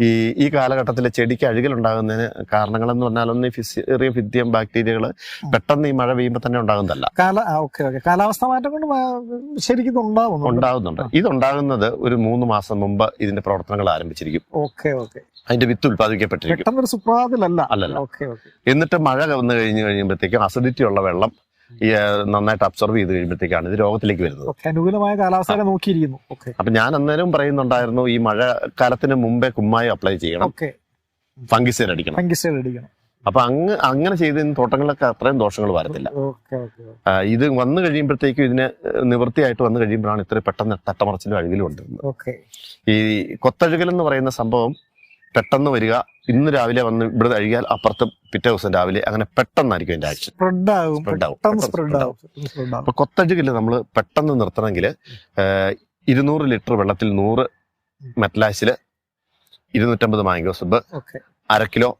ഈ ഈ കാലഘട്ടത്തിൽ ചെടിക്ക് അഴുകലുണ്ടാകുന്നതിന് കാരണങ്ങളെന്ന് പറഞ്ഞാൽ ഒന്ന് ഫിസിറിയ ഫിദ്യം ബാക്ടീരിയകൾ പെട്ടെന്ന് ഈ മഴ പെയ്യുമ്പോൾ തന്നെ ഉണ്ടാകുന്നതല്ല. കാലാവസ്ഥ മാറ്റം കൊണ്ട് ശരിക്കും ഉണ്ടാകുന്നുണ്ട്. ഇതുണ്ടാകുന്നത് ഒരു മൂന്ന് മാസം മുമ്പ് ഇതിന്റെ പ്രവർത്തനങ്ങൾ ആരംഭിച്ചിരിക്കും. Okay okay. അതിന്റെ വിത്ത് അല്ലല്ല. ഓക്കെ എന്നിട്ട് മഴ വന്നു കഴിഞ്ഞു കഴിയുമ്പോഴത്തേക്കും അസിഡിറ്റി ഉള്ള വെള്ളം ഈ നന്നായിട്ട് അബ്സർവ് ചെയ്ത് കഴിയുമ്പോഴത്തേക്കാണ് ഇത് രോഗത്തിലേക്ക് വരുന്നത്. അനുകൂലമായ കാലാവസ്ഥയെ നോക്കിയിരിക്കുന്നു. അപ്പൊ ഞാൻ അന്നേരം പറയുന്നുണ്ടായിരുന്നു ഈ മഴക്കാലത്തിന് മുമ്പേ കുമ്മായി അപ്ലൈ ചെയ്യണം. ഫംഗിസൈഡ് അടിക്കണം. ഫംഗിസൈഡ് അടിക്കണം. അപ്പൊ അങ്ങ് അങ്ങനെ ചെയ്തതിന് തോട്ടങ്ങളിലൊക്കെ അത്രയും ദോഷങ്ങൾ വരത്തില്ല. ഇത് വന്നു കഴിയുമ്പോഴത്തേക്കും ഇതിന് നിവൃത്തിയായിട്ട് വന്നു കഴിയുമ്പോഴാണ് ഇത്ര പെട്ടെന്ന് തട്ടമറച്ചിലും അഴുകിലും കൊണ്ടിരുന്നത് ഈ കൊത്തഴുകൽ എന്ന് പറയുന്ന സംഭവം പെട്ടെന്ന് വരിക ഇന്ന് രാവിലെ വന്ന് ഇവിടെ അഴുകിയാൽ അപ്പുറത്ത് പിറ്റേ ദിവസം രാവിലെ അങ്ങനെ പെട്ടെന്നായിരിക്കും അതിന്റെ ആക്ഷൻ. സ്പ്രെഡ് ആവും. അപ്പൊ കൊത്തഴുകൽ നമ്മൾ പെട്ടെന്ന് നിർത്തണമെങ്കിൽ ഇരുന്നൂറ് ലിറ്റർ വെള്ളത്തിൽ നൂറ് മെറ്റലാസിൽ ഇരുന്നൂറ്റമ്പത് മാംഗോ സബ് അര കിലോ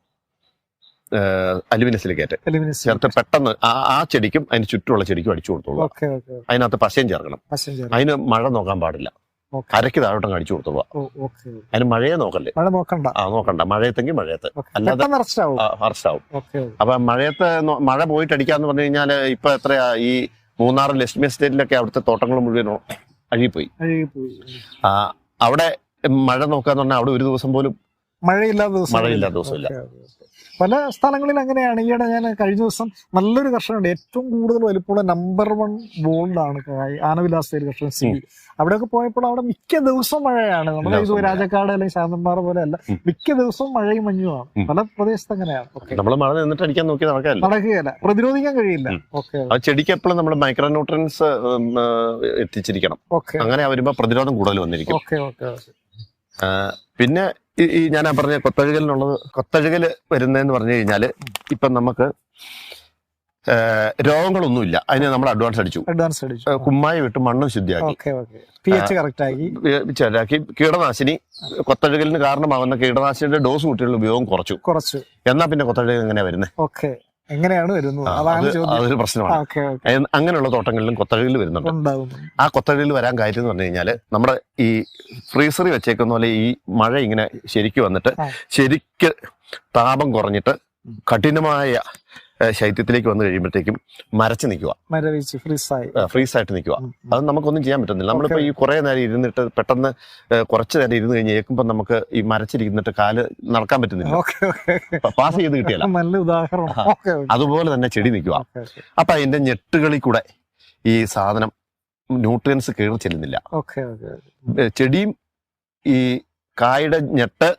അലുമിനിയം സിലിക്കേറ്റ് ചേർത്ത് പെട്ടെന്ന് ആ ചെടിക്കും അതിന് ചുറ്റുമുള്ള ചെടിക്കും അടിച്ചു കൊടുത്തോളൂ അതിനകത്ത് പശയും ചേർക്കണം. അതിന് മഴ നോക്കാൻ പാടില്ല. അരയ്ക്ക് താഴോട്ടം അടിച്ചു കൊടുത്തോളൂ അതിന് മഴയെ നോക്കല്ലേ? മഴ നോക്കണ്ട. ആ നോക്കണ്ട. മഴയത്തെങ്കിൽ മഴയത്ത്. അല്ലാതെ- അറസ്റ്റാവും. അപ്പൊ മഴയത്ത് മഴ പോയിട്ട് അടിക്കാന്ന് പറഞ്ഞു കഴിഞ്ഞാൽ ഇപ്പൊ എത്രയാ ഈ മൂന്നാർ ലക്ഷ്മി എസ്റ്റേറ്റിലൊക്കെ അവിടുത്തെ തോട്ടങ്ങൾ മുഴുവൻ അഴുകിപ്പോയി. അവിടെ മഴ നോക്കാന്ന് പറഞ്ഞാൽ അവിടെ ഒരു ദിവസം പോലും മഴയില്ലാത്ത ദിവസം മഴയില്ലാത്ത ദിവസമില്ല. പല സ്ഥലങ്ങളിൽ അങ്ങനെയാണ്. ഈയിടെ ഞാൻ കഴിഞ്ഞ ദിവസം നല്ലൊരു കർഷകനുണ്ട്. ഏറ്റവും കൂടുതൽ വലിപ്പമുള്ള നമ്പർ വൺ ബോൾഡാണ് ആനവിലാസയിൽ കർഷകൻ സി. അവിടെയൊക്കെ പോയപ്പോൾ അവിടെ മിക്ക ദിവസവും മഴയാണ്. നമ്മുടെ ഈ ഇത് രാജക്കാട് അല്ലെങ്കിൽ ശാന്തന്മാർ പോലെ അല്ല. മിക്ക ദിവസവും മഴയും മഞ്ഞുമാണ്. പല പ്രദേശത്ത് അങ്ങനെയാണ്. നമ്മൾ മഴ നിന്നിട്ട് അടിക്കാൻ നോക്കി നടക്കാല്ല? നടക്കുകയല്ല. പ്രതിരോധിക്കാൻ കഴിയില്ല. ഓക്കെ ചെടിക്ക് എപ്പോഴും നമ്മൾ മൈക്രോ ന്യൂട്രൻസ് എത്തിച്ചിരിക്കണം. അങ്ങനെ വരുമ്പോ പ്രതിരോധം കൂടുതൽ വന്നിരിക്കും. Okay okay. പിന്നെ ഈ- ഞാൻ പറഞ്ഞ കൊത്തഴുകലിനുള്ളത് കൊത്തഴുകൽ വരുന്നതെന്ന് പറഞ്ഞു കഴിഞ്ഞാൽ ഇപ്പൊ നമുക്ക് രോഗങ്ങളൊന്നുമില്ല. അതിന് നമ്മൾ അഡ്വാൻസ് അടിച്ചു. അഡ്വാൻസ് അടിച്ചു. കുമ്മായി വിട്ട് മണ്ണും ശുദ്ധിയാക്കി. കീടനാശിനി കൊത്തഴുകലിന് കാരണമാകുന്ന കീടനാശിനിയുടെ ഡോസ് കുട്ടികളുടെ ഉപയോഗം കുറച്ചു. കുറച്ചു. എന്നാ പിന്നെ കൊത്തഴുകൽ എങ്ങനെയാ വരുന്നത് ഓക്കെ. എങ്ങനെയാണ് വരുന്നത്? അതാണ് അതൊരു പ്രശ്നമാണ്. അങ്ങനെയുള്ള തോട്ടങ്ങളിലും കൊത്തഴിൽ വരുന്നുണ്ട്. ആ കൊത്തഴിൽ വരാൻ കാര്യം എന്ന് പറഞ്ഞു കഴിഞ്ഞാൽ നമ്മുടെ ഈ ഫ്രീസറി വെച്ചേക്കുന്ന പോലെ ഈ മഴ ഇങ്ങനെ ശരിക്ക് വന്നിട്ട് ശരിക്ക് താപം കുറഞ്ഞിട്ട് കഠിനമായ ശൈത്യത്തിലേക്ക് വന്നു കഴിയുമ്പോഴത്തേക്കും മരച്ച് നിൽക്കുക. മരവിച്ച് ഫ്രീസായി. ഫ്രീസ് ആയിട്ട് നിൽക്കുക. അത് നമുക്കൊന്നും ചെയ്യാൻ പറ്റുന്നില്ല. നമ്മളിപ്പോ ഈ കുറെ നേരം ഇരുന്നിട്ട് പെട്ടെന്ന് കുറച്ച് നേരം ഇരുന്ന് കഴിഞ്ഞ് കേൾക്കുമ്പോൾ നമുക്ക് ഈ മരച്ചിരിക്കുന്നിട്ട് കാൽ നടക്കാൻ പറ്റുന്നില്ല. പാസ് ചെയ്ത് കിട്ടിയല്ല. [LAUGHS] നല്ല ഉദാഹരണം. അതുപോലെ തന്നെ ചെടി നിൽക്കുക. അപ്പൊ അതിന്റെ ഞെട്ടുകളിൽ കൂടെ ഈ സാധനം ന്യൂട്രിയൻസ് കയറി ചെല്ലുന്നില്ല. ചെടിയും ഈ കായുടെ ഞെട്ട്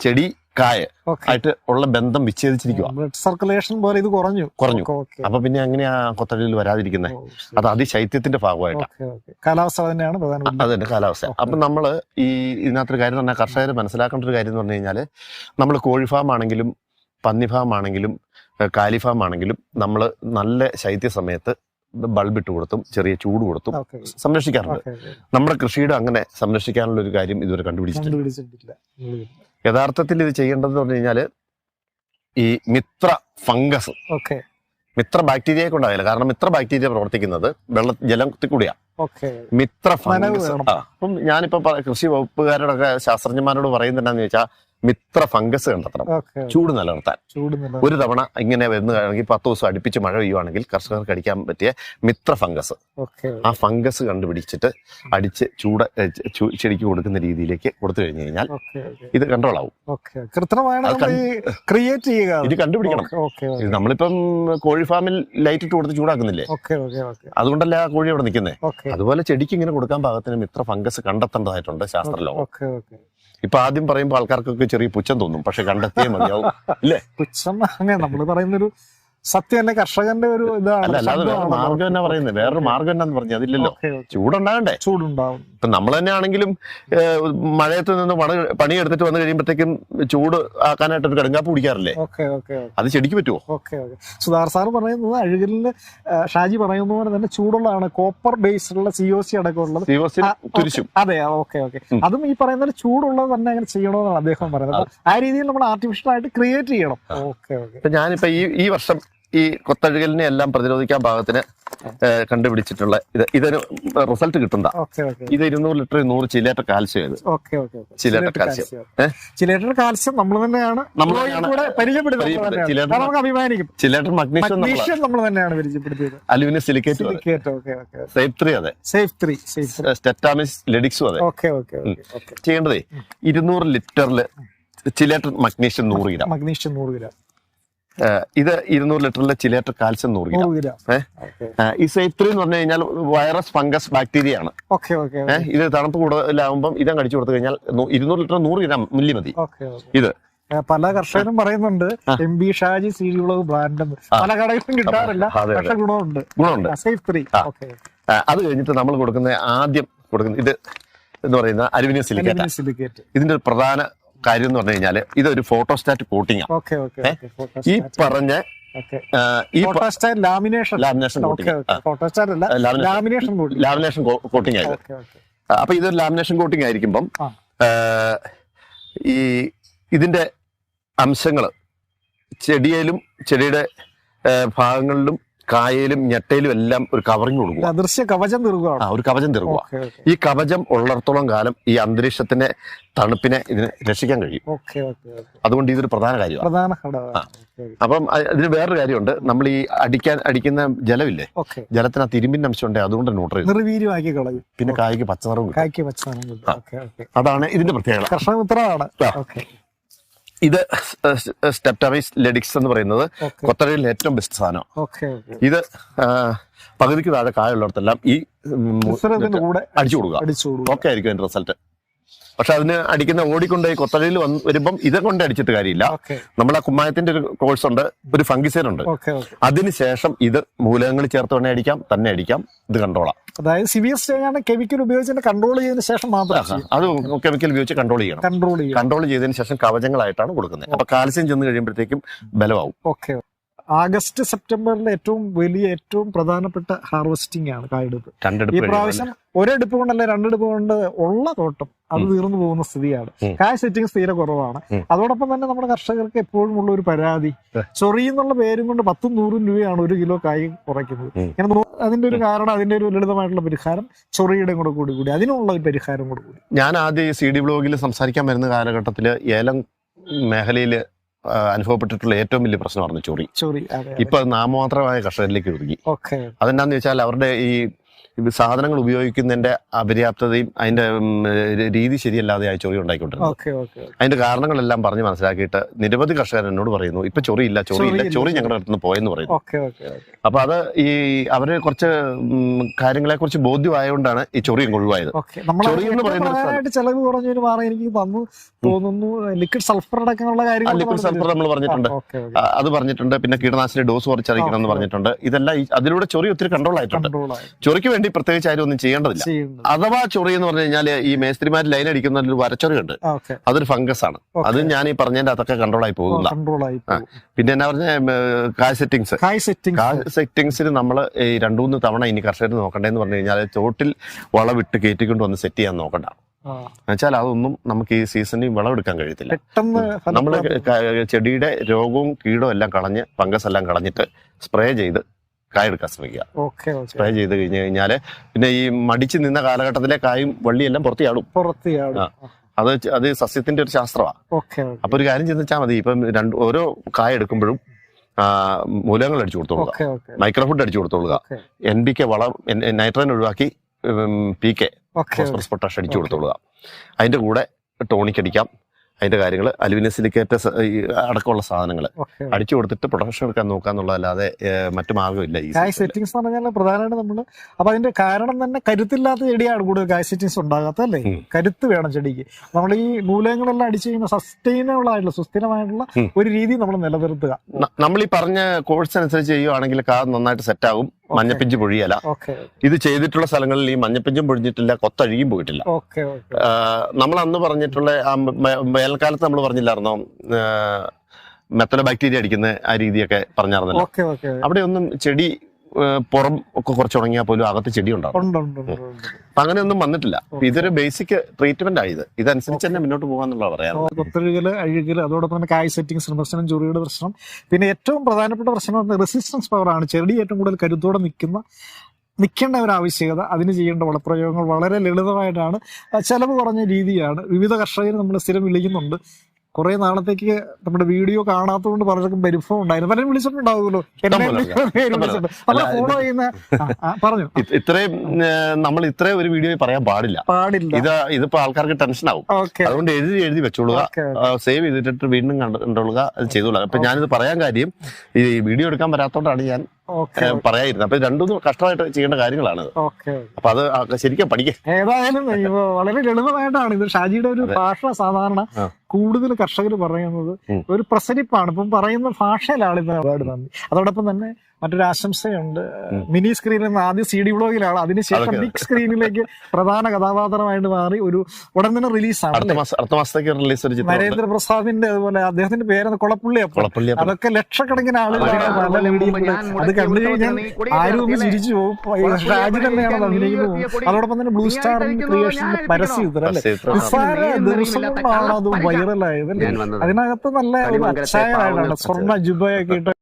ചെടി കായ ആയിട്ട് ഉള്ള ബന്ധം വിച്ഛേദിച്ചിരിക്കുക ബ്ലഡ് സർക്കുലേഷൻ പോലെ ഇത് കുറഞ്ഞു. കുറഞ്ഞു. അപ്പൊ പിന്നെ എങ്ങനെയാ കൊത്തടിയിൽ വരാതിരിക്കുന്നത് അത് അതിശൈത്യത്തിന്റെ ഭാഗമായിട്ടാണ് കാലാവസ്ഥ തന്നെയാണ് പ്രധാനപ്പെട്ട അത് തന്നെ കാലാവസ്ഥ. അപ്പൊ നമ്മൾ ഈ ഇതിനകത്തൊരു കാര്യം പറഞ്ഞാൽ കർഷകർ മനസ്സിലാക്കേണ്ട ഒരു കാര്യം എന്ന് പറഞ്ഞു കഴിഞ്ഞാൽ നമ്മൾ കോഴി ഫാം ആണെങ്കിലും പന്നി ഫാം ആണെങ്കിലും കാലി ഫാം ആണെങ്കിലും നമ്മൾ നല്ല ശൈത്യ സമയത്ത് ബൾബ് ഇട്ട് കൊടുത്തും ചെറിയ ചൂട് കൊടുത്തും സംരക്ഷിക്കാറുണ്ട്. നമ്മുടെ കൃഷിയുടെ അങ്ങനെ സംരക്ഷിക്കാനുള്ള ഒരു കാര്യം ഇതുവരെ കണ്ടുപിടിച്ചിട്ടില്ല. യഥാർത്ഥത്തിൽ ഇത് ചെയ്യേണ്ടതെന്ന് പറഞ്ഞു കഴിഞ്ഞാൽ ഈ മിത്ര ഫംഗസ്. ഓക്കെ. മിത്ര ബാക്ടീരിയയെ കൊണ്ടാകില്ല കാരണം മിത്ര ബാക്ടീരിയ പ്രവർത്തിക്കുന്നത് വെള്ള ജലത്തിൽ കൂടിയാണ് മിത്ര ഫംഗസ്. അപ്പം ഞാനിപ്പോ കൃഷി വകുപ്പുകാരോടൊക്കെ ശാസ്ത്രജ്ഞന്മാരോട് പറയുന്നുണ്ടെന്ന് ചോദിച്ചാൽ മിത്ര ഫംഗസ് കണ്ടെത്തണം. ചൂട് നിലനിർത്താൻ. ഒരു തവണ ഇങ്ങനെ വരുന്നതാണെങ്കിൽ പത്ത് ദിവസം അടുപ്പിച്ച് മഴ പെയ്യുവാണെങ്കിൽ കർഷകർക്ക് അടിക്കാൻ പറ്റിയ മിത്ര ഫംഗസ്. ആ ഫംഗസ് കണ്ടുപിടിച്ചിട്ട് അടിച്ച് ചൂട് ചെടിക്ക് കൊടുക്കുന്ന രീതിയിലേക്ക് കൊടുത്തു കഴിഞ്ഞു കഴിഞ്ഞാൽ ഇത് കൺട്രോൾ ആവും ക്രിയേറ്റ് ചെയ്യുക. ഇത് കണ്ടുപിടിക്കണം. ഇത് നമ്മളിപ്പം കോഴി ഫാമിൽ ലൈറ്റ് ഇട്ട് കൊടുത്ത് ചൂടാക്കുന്നില്ലേ? അതുകൊണ്ടല്ല ആ കോഴി അവിടെ നിൽക്കുന്നത് അതുപോലെ ചെടിക്ക് ഇങ്ങനെ കൊടുക്കാൻ പാകത്തിന് മിത്ര ഫംഗസ് കണ്ടെത്തേണ്ടതായിട്ടുണ്ട് ശാസ്ത്രലോകം. ഇപ്പൊ ആദ്യം പറയുമ്പോൾ ആൾക്കാർക്കൊക്കെ ചെറിയ പുച്ഛം തോന്നും. പക്ഷെ കണ്ടെത്തിയേ മതിയാവും. ഇല്ലേ? പുച്ഛം അങ്ങനെ നമ്മൾ പറയുന്നൊരു സത്യം തന്നെ കർഷകന്റെ ഒരു ഇതാണ് അല്ല അല്ലാതെ വേറെ മാർഗം എന്നാ പറയുന്നത് വേറൊരു മാർഗം എന്നാന്ന് പറഞ്ഞു അതില്ലല്ലോ. ചൂടുണ്ടാകണ്ടേ? ചൂടുണ്ടാവും. ഇപ്പൊ നമ്മൾ തന്നെ ആണെങ്കിലും മഴയത്ത് നിന്ന് പണി പണിയെടുത്തിട്ട് വന്നു കഴിയുമ്പോഴത്തേക്കും ചൂട് ആക്കാനായിട്ട് ഒരു കടുങ്കാപ്പ് കുടിക്കാറില്ലേ? Okay okay okay. അത് ചെടിക്ക് പറ്റുമോ ഓക്കെ ഓക്കെ. സുധാർ സാർ പറയുന്നത് അഴുകലിന് ഷാജി പറയുന്ന പോലെ തന്നെ ചൂടുള്ളതാണ്. കോപ്പർ ബേസ്ഡുള്ള സി ഒ സി അടക്കമുള്ളത്. തുരിശും. അതെ ഓക്കെ ഓക്കെ. അതും ഈ പറയുന്ന ചൂടുള്ളത് തന്നെ അങ്ങനെ ചെയ്യണമെന്നാണ് അദ്ദേഹം പറയുന്നത്. ആ. രീതിയിൽ നമ്മൾ ആർട്ടിഫിഷ്യൽ ആയിട്ട് ക്രിയേറ്റ് ചെയ്യണം. Okay okay. ഞാനിപ്പോ ഈ ഈ വർഷം ഈ കൊത്തഴുകലിനെ എല്ലാം പ്രതിരോധിക്കാൻ പാകത്തിന് കണ്ടുപിടിച്ചിട്ടുള്ള ഇത്. ഇതൊരു റിസൾട്ട് കിട്ടുന്ന ഇത് ഇരുന്നൂറ് ലിറ്റർ നൂറ് ചിലേറ്റർ കാൽസ്യം ഇത്. ചിലേറ്റർ കാൽസ്യം? ചിലേറ്റർ കാൽസ്യം നമ്മൾ തന്നെയാണ്. ചിലേറ്റർ മഗ്നീഷ്യം നമ്മൾ തന്നെയാണ് പരിചയപ്പെടുത്തിയത്. അലുമിനിയം സിലിക്കേറ്റ് സേഫ് ത്രീ അതെ. സേഫ് ത്രീ സ്റ്റെറ്റാമിസ് ലെഡിക്സും അതെ. ചെയ്യേണ്ടതേ ഇരുന്നൂറ് ലിറ്ററിൽ ചിലേറ്റർ മഗ്നീഷ്യം നൂറ് ഗ്രാം. മഗ്നീഷ്യം നൂറ് ഗ്രാം. ഇത് ഇരുന്നൂറ് ലിറ്ററിലെ ചിലേറ്റർ കാൽസ്യം നൂറ് ഗ്രാം ഈ സേഫ് എന്ന് പറഞ്ഞു കഴിഞ്ഞാൽ വൈറസ് ഫംഗസ് ബാക്ടീരിയ ആണ് ഇത് തണുപ്പ് കൂടുതലാകുമ്പോൾ ഇതാ കടിച്ചു കൊടുത്തു കഴിഞ്ഞാൽ ഇരുന്നൂറ് ലിറ്റർ നൂറ് ഗ്രാം മില്ലി മതി. ഇത്. പല കർഷകരും പറയുന്നുണ്ട് എം ബി ഷാജി സീരിയുള്ളത് ബ്രാൻഡ്. പല കടകളിലും കിട്ടാറില്ല. പക്ഷെ ഗുണമുണ്ട്. ഗുണമുണ്ട്. Safe three. അത് കഴിഞ്ഞിട്ട് നമ്മൾ കൊടുക്കുന്ന ആദ്യം കൊടുക്കുന്ന ഇത് എന്ന് പറയുന്ന അലുമിനിയം സിലിക്കേറ്റ സിലിക്കേറ്റ്. ഇതിന്റെ ഒരു പ്രധാന കാര്യം എന്ന് പറഞ്ഞു കഴിഞ്ഞാൽ ഇതൊരു ഫോട്ടോസ്റ്റാറ്റ് കോട്ടിംഗ്? ഈ പറഞ്ഞ ലാമിനേഷൻ. Lamination coating lamination. ആയത് അപ്പൊ ഇതൊരു ലാമിനേഷൻ കോട്ടിംഗ് ആയിരിക്കുമ്പം ഈ ഇതിന്റെ അംശങ്ങൾ ചെടിയിലും ചെടിയുടെ ഭാഗങ്ങളിലും കായയിലും ഞെട്ടയിലും എല്ലാം ഒരു കവറിങ് കൊടുക്കുക അദൃശ്യ കവചം ആ ഒരു കവചം തീർക്കുക. ഈ കവചം ഉള്ളിടത്തോളം കാലം ഈ അന്തരീക്ഷത്തിന്റെ തണുപ്പിനെ ഇതിന് രക്ഷിക്കാൻ കഴിയും. അതുകൊണ്ട് ഇതൊരു പ്രധാന കാര്യമാണ്. അപ്പം ഇതിന് വേറൊരു കാര്യമുണ്ട്. നമ്മൾ ഈ അടിക്കാൻ അടിക്കുന്ന ജലമില്ലേ? ജലത്തിന് ആ ഇരുമ്പിന്റെ അംശം ഉണ്ട് അതുകൊണ്ട് ന്യൂട്രൽ കളയും. പിന്നെ കായ്ക്ക് പച്ചനിറവും അതാണ് ഇതിന്റെ പ്രത്യേകത. കർഷക മിത്രമാണ് ഇത് സ്റ്റെപ്റ്റമൈസ് ലെഡിക്സ് എന്ന് പറയുന്നത് കൊത്തരയിൽ ഏറ്റവും ബെസ്റ്റ് സാധനം. ഇത് പകുതിക്ക് താഴെ കായുള്ളിടത്തെല്ലാം ഈ ഉം, കൂടെ അടിച്ചു കൊടുക്കുക. അടിച്ചു കൊടുക്കുക. ഓക്കെ ആയിരിക്കും അതിന്റെ റിസൾട്ട് പക്ഷെ അതിന് അടിക്കുന്ന ഓടിക്കൊണ്ട് ഈ കൊത്തരയിൽ വന്ന് വരുമ്പം ഇത് കൊണ്ട് അടിച്ചിട്ട് കാര്യമില്ല. നമ്മൾ നമ്മുടെ കുമ്മായത്തിന്റെ ഒരു കോഴ്സ് ഉണ്ട് ഒരു ഫംഗിസൈഡ് ഉണ്ട് അതിനുശേഷം ഇത് മൂലകങ്ങൾ ചേർത്ത് വേണേ അടിക്കാം തന്നെ അടിക്കാം ഇത് കണ്ടോളാം അതായത് സിവിയർ കെമിക്കൽ ഉപയോഗിച്ച് കൺട്രോൾ ചെയ്തതിനു ശേഷം മാത്രം അത് കെമിക്കൽ ഉപയോഗിച്ച് കൺട്രോൾ ചെയ്യണം. കൺട്രോൾ കൺട്രോൾ ചെയ്തതിനു ശേഷം കവചങ്ങളായിട്ടാണ് കൊടുക്കുന്നത്. അപ്പൊ കാൽസ്യം ചെന്ന് കഴിയുമ്പോഴത്തേക്കും ബലമാവും. ഓക്കെ. ആഗസ്റ്റ് സെപ്റ്റംബറിൽ ഏറ്റവും വലിയ ഏറ്റവും പ്രധാനപ്പെട്ട ഹാർവെസ്റ്റിംഗ് ആണ് കായെടുപ്പ് ഈ. പ്രാവശ്യം ഒരെടുപ്പ് കൊണ്ടല്ല രണ്ടെടുപ്പ് കൊണ്ട് ഉള്ള തോട്ടം അത്. തീർന്നു പോകുന്ന സ്ഥിതിയാണ് കായ സെറ്റിംഗ്സ് തീരെ കുറവാണ്. അതോടൊപ്പം തന്നെ നമ്മുടെ കർഷകർക്ക് എപ്പോഴും ഉള്ള ഒരു പരാതി. ചൊറി എന്നുള്ള പേരും കൊണ്ട് പത്തും നൂറും രൂപയാണ് ഒരു കിലോ കായ് കുറയ്ക്കുന്നത്. ഇങ്ങനെ അതിന്റെ ഒരു കാരണം അതിന്റെ ഒരു ലളിതമായിട്ടുള്ള പരിഹാരം ചൊറിയുടെ കൂടെ കൂടി കൂടി അതിനുള്ള ഒരു പരിഹാരം കൂടെ കൂടി ഞാൻ ആദ്യം സി ഡി ബ്ലോഗിൽ സംസാരിക്കാൻ വരുന്ന കാലഘട്ടത്തിൽ ഏലം മേഖലയിൽ അനുഭവപ്പെട്ടിട്ടുള്ള ഏറ്റവും വലിയ പ്രശ്നമായിരുന്നു ചൊറി. ചൊറി ഇപ്പൊ നാമമാത്രമായ കർഷകരിലേക്ക് ഒതുങ്ങി. ഓക്കെ. അതെന്താന്ന് വെച്ചാൽ അവരുടെ ഈ സാധനങ്ങൾ ഉപയോഗിക്കുന്നതിന്റെ അപര്യാപ്തതയും അതിന്റെ രീതി ശരിയല്ലാതെ ആയി ചൊറി ഉണ്ടായിക്കൊണ്ടിരുന്നത് അതിന്റെ കാരണങ്ങളെല്ലാം പറഞ്ഞ് മനസ്സിലാക്കിയിട്ട് നിരവധി കർഷകർ എന്നോട് പറയുന്നു ഇപ്പൊ ഇല്ല ചൊറിയില്ല ഇല്ല ചൊറി ഞങ്ങളുടെ അടുത്ത് നിന്ന് പോയെന്ന് പറയുന്നു. അപ്പൊ അത് ഈ അവർ കുറച്ച് കാര്യങ്ങളെ കുറിച്ച് ബോധ്യമായതുകൊണ്ടാണ് ഈ ചൊറി ചൊറി എന്ന് പറയുന്നത് ചെലവ് കുറഞ്ഞൊരു മാറി എനിക്ക് തന്നു തോന്നുന്നു. ലിക്വിഡ് സൾഫർ അടക്കമുള്ള കാര്യങ്ങൾ ലിക്വിഡ് സൾഫർ നമ്മൾ പറഞ്ഞിട്ടുണ്ട്. അത് പറഞ്ഞിട്ടുണ്ട്. പിന്നെ കീടനാശിനി ഡോസ് കുറച്ചറിയിക്കണം എന്ന് പറഞ്ഞിട്ടുണ്ട്. ഇതെല്ലാം അതിലൂടെ ചൊറി ഒത്തിരി കൺട്രോൾ ആയിട്ടുണ്ട്. ചൊറിക്ക് വേണ്ടി പ്രത്യേകിച്ച് ആരും ഒന്നും ചെയ്യേണ്ടതില്ല അഥവാ ചൊറി എന്ന് പറഞ്ഞു കഴിഞ്ഞാൽ ഈ മേസ്ത്രിമാർ ലൈൻ അടിക്കുന്ന ഒരു വരച്ചൊറി ഉണ്ട് അതൊരു ഫംഗസ് ആണ്. അത് ഞാൻ ഈ പറഞ്ഞതിന്റെ അതൊക്കെ കൺട്രോൾ ആയി പോകുന്നില്ല. പിന്നെ എന്നാ പറഞ്ഞ കായ് സെറ്റിങ്സ് കായ് സെറ്റിങ്സിൽ നമ്മൾ ഈ രണ്ടു മൂന്ന് തവണ ഇനി കർഷകർ നോക്കണ്ടേന്ന് പറഞ്ഞു കഴിഞ്ഞാൽ ചോട്ടിൽ വളവിട്ട് കയറ്റിക്കൊണ്ട് വന്ന് സെറ്റ് ചെയ്യാൻ നോക്കണ്ട. എന്നുവെച്ചാൽ അതൊന്നും നമുക്ക് ഈ സീസണിൽ വിളവെടുക്കാൻ കഴിയത്തില്ല. നമ്മൾ ചെടിയുടെ രോഗവും കീടവും എല്ലാം കളഞ്ഞ് ഫംഗസ് എല്ലാം കളഞ്ഞിട്ട് സ്പ്രേ ചെയ്ത് കായെടുക്കാൻ ശ്രമിക്കുക. ഓക്കെ സ്പ്രേ ചെയ്ത് കഴിഞ്ഞു കഴിഞ്ഞാൽ പിന്നെ ഈ മടിച്ച് നിന്ന കാലഘട്ടത്തിലെ കായും വള്ളിയെല്ലാം പുറത്തിയാടും. ചാടും പുറത്ത് ചാടും. അത് അത് സസ്യത്തിന്റെ ഒരു ശാസ്ത്രമാണ് അപ്പൊ ഒരു കാര്യം ചിന്തിച്ചാൽ മതി. ഇപ്പം രണ്ട് ഓരോ കായ എടുക്കുമ്പോഴും മൂലങ്ങൾ അടിച്ചു കൊടുത്തോളുക മൈക്രോഫുഡ് അടിച്ചു കൊടുത്തോളുക എൻ ബി കെ വളം നൈട്രജൻ ഒഴിവാക്കി പി കെ ഫോസ്ഫറസ് പൊട്ടാഷ് അടിച്ചു കൊടുത്തോളുക അതിന്റെ കൂടെ ടോണിക് അടിക്കാം. അതിന്റെ കാര്യങ്ങൾ അലുമിനിയം സിലിക്കേറ്റ് അടക്കമുള്ള സാധനങ്ങൾ അടിച്ചു കൊടുത്തിട്ട് പ്രൊഡക്ഷൻ എടുക്കാൻ നോക്കാന്നുള്ളതല്ലാതെ മറ്റു മാർഗമില്ല ഈ കായ് സെറ്റിംഗ്സ് എന്ന് പറഞ്ഞാൽ പ്രധാനമായിട്ട് നമ്മൾ അപ്പൊ അതിന്റെ കാരണം തന്നെ കരുത്തില്ലാത്ത ചെടിയാണ് കൂടുതൽ കായ് സെറ്റിംഗ്സ് ഉണ്ടാകാത്ത അല്ലേ? കരുത്ത് വേണം ചെടിക്ക്. നമ്മൾ ഈ മൂലങ്ങളെല്ലാം അടിച്ചു കഴിയുമ്പോൾ സസ്റ്റൈനബിൾ ആയിട്ടുള്ള സുസ്ഥിരമായിട്ടുള്ള ഒരു രീതി നമ്മൾ നിലനിർത്തുക. നമ്മൾ ഈ പറഞ്ഞ കോഴ്സ് അനുസരിച്ച് ചെയ്യുവാണെങ്കിൽ കാ നന്നായിട്ട് സെറ്റ് ആകും മഞ്ഞപ്പിഞ്ച് പൊഴിയല. ഇത് ചെയ്തിട്ടുള്ള സ്ഥലങ്ങളിൽ ഈ മഞ്ഞപ്പിഞ്ചും പൊഴിഞ്ഞിട്ടില്ല കൊത്തഴുകിയും പോയിട്ടില്ല. നമ്മൾ അന്ന് പറഞ്ഞിട്ടുള്ള വേനൽക്കാലത്ത് നമ്മൾ പറഞ്ഞില്ലായിരുന്നോ? മെത്തല ബാക്ടീരിയ അടിക്കുന്ന ആ രീതിയൊക്കെ പറഞ്ഞായിരുന്നല്ലോ. Okay okay. അവിടെ ഒന്നും ചെടി പുറം ഒക്കെ കുറച്ച് ഉണങ്ങിയാൽ പോലും അകത്ത് ചെടി ഉണ്ടാവും അങ്ങനെ ഒന്നും വന്നിട്ടില്ല. ഇതൊരു ബേസിക് ട്രീറ്റ്മെന്റ് ആയത് ഇതനുസരിച്ച് തന്നെ മുന്നോട്ട് പോകാന്നുള്ള പറയാം കൊത്തഴുകൽ അഴുകൽ അതോടൊപ്പം തന്നെ കായ് സെറ്റിംഗ് സന്ദർശനം ചൊറിയുടെ പ്രശ്നം. പിന്നെ ഏറ്റവും പ്രധാനപ്പെട്ട പ്രശ്നം റെസിസ്റ്റൻസ് പവർ ആണ്. ചെടി ഏറ്റവും കൂടുതൽ കരുത്തോടെ നിൽക്കുന്ന നിൽക്കേണ്ട ഒരു ആവശ്യകത അതിന് ചെയ്യേണ്ട വളപ്രയോഗങ്ങൾ വളരെ ലളിതമായിട്ടാണ് ചെലവ് കുറഞ്ഞ രീതിയാണ്. വിവിധ കർഷകർ നമ്മൾ സ്ഥിരം വിളിക്കുന്നുണ്ട്. കുറെ നാളത്തേക്ക് നമ്മുടെ വീഡിയോ കാണാത്തതുകൊണ്ട് പലർക്കും പരിഭവം ഉണ്ടായിരുന്നു. പലരും വിളിച്ചിട്ടുണ്ടാവുമല്ലോ. നമ്മളെ ഫോളോ ചെയ്യുന്ന പറഞ്ഞു. ഇത് ഇത്രയും നമ്മൾ ഇത്രയും ഒരു വീഡിയോ പറയാൻ പാടില്ല. പാടില്ല. ഇത് ഇതിപ്പോ ആൾക്കാർക്ക് ടെൻഷൻ ആവും അതുകൊണ്ട് എഴുതി എഴുതി വെച്ചോളുക. സേവ് ചെയ്തിട്ട് വീണ്ടും കണ്ടുകൊള്ളുക കണ്ടോളുക അത് ചെയ്തോളുക അപ്പൊ ഞാനിത് പറയാൻ കാര്യം ഈ വീഡിയോ എടുക്കാൻ വരാത്തോണ്ടാണ് ഞാൻ പറയാതിരുന്നത് അപ്പൊ രണ്ടും കഷ്ടമായിട്ട് ചെയ്യേണ്ട കാര്യങ്ങളാണ് അപ്പൊ അത് ശരിക്കും പഠിക്കാം ഏതായാലും വളരെ ലളിതമായിട്ടാണ് ഇത് ഷാജിയുടെ ഒരു ഭാഷ സാധാരണ. കൂടുതൽ കർഷകർ പറയുന്നത് ഒരു പ്രസരിപ്പാണ്. ഇപ്പം പറയുന്ന ഭാഷയിലാണ് ഇത് ഒരുപാട് നന്ദി. അതോടൊപ്പം തന്നെ മറ്റൊരു ആശംസയുണ്ട്. മിനി സ്ക്രീനിൽ നിന്ന് ആദ്യം സി ഡി ബ്ലോഗിലാണ് അതിനുശേഷം ബിഗ് സ്ക്രീനിലേക്ക് പ്രധാന കഥാപാത്രമായിട്ട് മാറി ഒരു ഉടൻ തന്നെ റിലീസാണ് അടുത്ത മാസം അടുത്ത മാസത്തേക്ക് റിലീസ് ഒരു ചിത്രം നരേന്ദ്രപ്രസാദിന്റെ അതുപോലെ അദ്ദേഹത്തിന്റെ പേര് കൊളപ്പുള്ളി അപ്പോൾ അതൊക്കെ ലക്ഷക്കണക്കിന് ആളുകൾ അത്. കണ്ടു കഴിഞ്ഞാൽ ആരും ഒന്ന് ചിരിച്ചു പോകും. ഷാജി തന്നെയാണ് അഭിനയിക്കുന്നത് അതോടൊപ്പം തന്നെ ബ്ലൂ സ്റ്റാർ ക്രിയേഷന്റെ പരസ്യം ഇത്ര അല്ലേ? നിസ്സാര ദിവസം കൊണ്ടാണ് അത് വൈറലായത് അതിനകത്ത് നല്ല ഒരു അച്ചായനായിട്ടാണ് സ്വർണ ജുബയൊക്കെ ഇട്ട്